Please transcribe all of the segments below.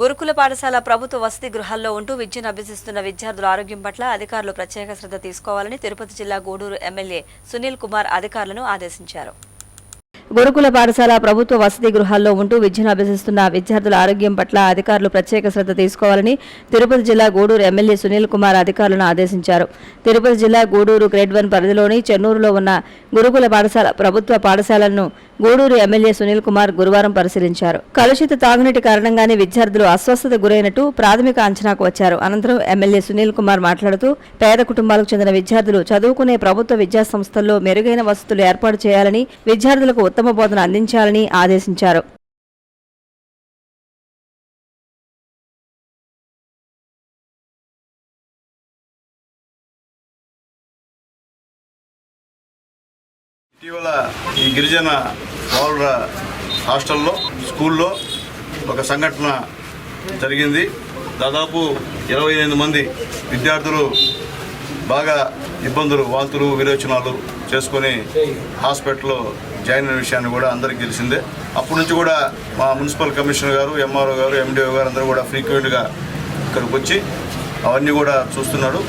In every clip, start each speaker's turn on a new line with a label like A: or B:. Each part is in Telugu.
A: గురుకుల పాఠశాల ప్రభుత్వ వసతి గృహాల్లో ఉంటూ విద్యను అభ్యసిస్తున్న విద్యార్థుల ఆరోగ్యం పట్ల అధికారులు ప్రత్యేక శ్రద్ధ తీసుకోవాలని తిరుపతి జిల్లా గూడూరు ఎమ్మెల్యే సునీల్ కుమార్ అధికారులను ఆదేశించారు. గురుకుల పాఠశాల ప్రభుత్వ వసతి గృహాల్లో ఉంటూ విద్యను అభ్యసిస్తున్న విద్యార్థుల ఆరోగ్యం పట్ల అధికారులు ప్రత్యేక శ్రద్ధ తీసుకోవాలని తిరుపతి జిల్లా గూడూరు ఎమ్మెల్యే సునీల్ కుమార్ అధికారులను ఆదేశించారు. తిరుపతి జిల్లా గూడూరు గ్రేడ్ వన్ పరిధిలోని చెన్నూరులో ఉన్న గురుకుల పాఠశాల ప్రభుత్వ పాఠశాలలను గూడూరు ఎమ్మెల్యే సునీల్ కుమార్ గురువారం పరిశీలించారు. కలుషిత తాగునీటి కారణంగానే విద్యార్థులు అస్వస్థత గురైనట్టు ప్రాథమిక అంచనాకు వచ్చారు. అనంతరం ఎమ్మెల్యే సునీల్ కుమార్ మాట్లాడుతూ పేద కుటుంబాలకు చెందిన విద్యార్థులు చదువుకునే ప్రభుత్వ విద్యాసంస్థల్లో మెరుగైన వసతులు ఏర్పాటు చేయాలని విద్యార్థులకు ఉత్తమ బోధన అందించాలని ఆదేశించారు.
B: ఇటీవల ఈ గిరిజన పౌరుల హాస్టల్లో స్కూల్లో ఒక సంఘటన జరిగింది. దాదాపు ఇరవై ఎనిమిది మంది విద్యార్థులు బాగా ఇబ్బందులు వాంతులు విరోచనాలు చేసుకొని హాస్పిటల్లో జాయిన్ అయిన విషయాన్ని కూడా అందరికీ తెలిసిందే. అప్పటి నుంచి కూడా మా మున్సిపల్ కమిషనర్ గారు ఎంఆర్ఓ గారు ఎండిఓ గారు అందరూ కూడా ఫ్రీక్వెంట్గా ఇక్కడికి వచ్చి అవన్నీ కూడా చూస్తున్నాడు.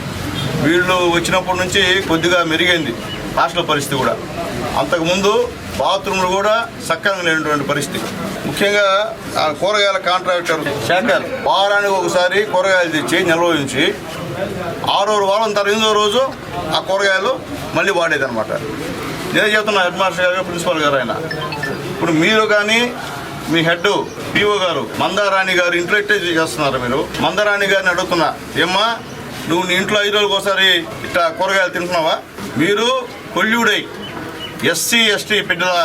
B: వీళ్ళు వచ్చినప్పటి నుంచి కొద్దిగా మెరుగైంది హాస్టల్ పరిస్థితి కూడా. అంతకుముందు బాత్రూమ్లు కూడా సక్రమంగా లేనటువంటి పరిస్థితి. ముఖ్యంగా ఆ కూరగాయల కాంట్రాక్టర్ శాఖలు. వారానికి ఒకసారి కూరగాయలు తెచ్చి నిల్వ ఉంచి ఆరో వారం తర్వాత రోజు ఆ కూరగాయలు మళ్ళీ వాడేదన్నమాట. నేను చెప్తున్నా హెడ్ మాస్టర్ గారు ప్రిన్సిపాల్ గారు ఆయన. ఇప్పుడు మీరు కానీ మీ హెడ్ పిఓ గారు మందారాణి గారు ఇంట్లో ఇట్టే చేస్తున్నారు మీరు. మందారాణి గారిని అడుగుతున్నా ఏమ్మా నువ్వు నీ ఇంట్లో ఐదు రోజులకు ఒకసారి ఇట్లా కూరగాయలు తింటున్నావా? మీరు కొల్లుడై ఎస్సీ ఎస్టీ బిడ్డల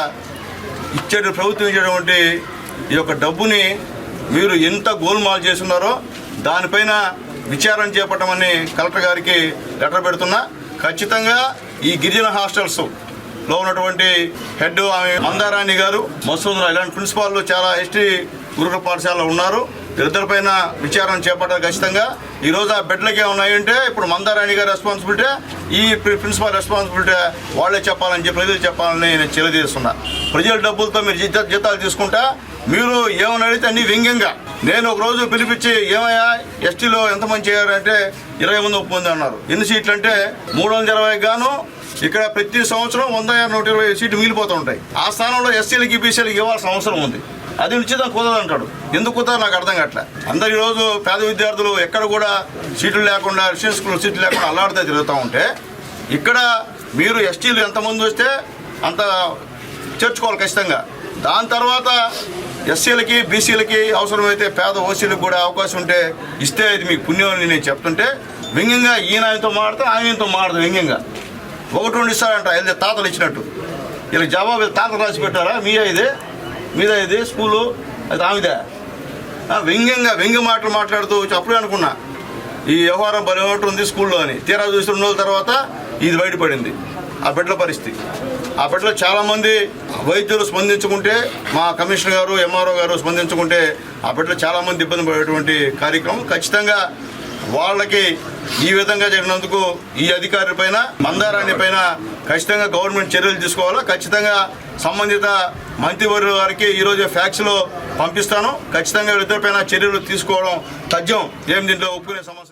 B: ఇచ్చే ప్రభుత్వం ఇచ్చేటువంటి ఈ యొక్క డబ్బుని మీరు ఎంత గోల్మాల్ చేస్తున్నారో దానిపైన విచారణ చేపట్టమని కలెక్టర్ గారికి లెటర్ పెడుతున్నా. ఖచ్చితంగా ఈ గిరిజన హాస్టల్స్ లో ఉన్నటువంటి హెడ్ ఆమె మందారాణి గారు మసూదరా ఇలాంటి ప్రిన్సిపాల్ చాలా ఎస్టీ గురుకుల పాఠశాలలో ఉన్నారు. ఇద్దరిపైన విచారణ చేపట్టాలి ఖచ్చితంగా. ఈ రోజు ఆ బెడ్లకి ఉన్నాయంటే ఇప్పుడు మందారాణి గారి రెస్పాన్సిబిలిటీ ఈ ప్రిన్సిపాల్ రెస్పాన్సిబిలిటీ వాళ్ళే చెప్పాలని చెప్పి ప్రజలు చెప్పాలని నేను తెలియజేస్తున్నా. ప్రజల డబ్బులతో మీరు జీత జీతాలు తీసుకుంటా మీరు ఏమని అడిగితే అన్ని వ్యంగ్యంగా. నేను ఒక రోజు పిలిపించి ఏమయ్యా ఎస్టీలో ఎంతమంది చేయారంటే ఇరవై మంది ఒప్పుకుంది అన్నారు. ఎన్ని సీట్లు అంటే మూడు వందల ఇరవై గాను ఇక్కడ ప్రతి సంవత్సరం వంద నూట ఇరవై సీట్లు మిగిలిపోతూ ఉంటాయి. ఆ స్థానంలో ఎస్సీలకి బీసీలకి ఇవ్వాల్సిన అవసరం ఉంది. అది నిశ్చితం కుదరదంటాడు ఎందుకు కుదరదు? నాకు అర్థం కావట్లే. అందరు ఈరోజు పేద విద్యార్థులు ఎక్కడ కూడా సీట్లు లేకుండా రిషన్ స్కూల్ సీట్లు లేకుండా అల్లాడితే తిరుగుతూ ఉంటే ఇక్కడ మీరు ఎస్టీలు ఎంతమంది వస్తే అంత చేర్చుకోవాలి ఖచ్చితంగా. దాని తర్వాత ఎస్సీలకి బీసీలకి అవసరమైతే పేద ఓసీలకు కూడా అవకాశం ఉంటే ఇస్తే ఇది మీకు పుణ్యం అని నేను చెప్తుంటే వ్యంగ్యంగా ఈయన ఆయనతో మాట్లాడతాం ఆయనతో మాట్లాడతాం వ్యంగ్యంగా. ఒకటి రెండు ఇస్తారంట. ఇది తాతలు ఇచ్చినట్టు. వీళ్ళకి జవాబు తాతలు రాసి పెట్టారా? మీదే ఇది. మీద ఇది. స్కూలు. అది ఆమెదే. ఆ, వ్యంగ్యంగా వ్యంగ్య మాటలు మాట్లాడుతూ అప్పుడే అనుకున్నా. ఈ వ్యవహారం పని ఒకటి ఉంది స్కూల్లో అని. తీరా చూసి రెండు రోజుల తర్వాత ఇది బయటపడింది. ఆ బిడ్డల పరిస్థితి. ఆ బిడ్డలో చాలామంది వైద్యులు స్పందించుకుంటే మా కమిషనర్ గారు ఎంఆర్ఓ గారు స్పందించుకుంటే ఆ బిడ్డలు చాలామంది ఇబ్బంది పడేటువంటి కార్యక్రమం ఖచ్చితంగా వాళ్ళకి ఈ విధంగా జరిగినందుకు ఈ అధికారి పైన మందారాణి పైన ఖచ్చితంగా గవర్నమెంట్ చర్యలు తీసుకోవాలా? ఖచ్చితంగా సంబంధిత మంత్రివర్యుల వారికి ఈరోజు ఫ్యాక్స్లో పంపిస్తాను. ఖచ్చితంగా వీళ్ళిద్దరిపైన చర్యలు తీసుకోవడం తథ్యం. ఏం దీంట్లో ఒప్పుకునే సమస్య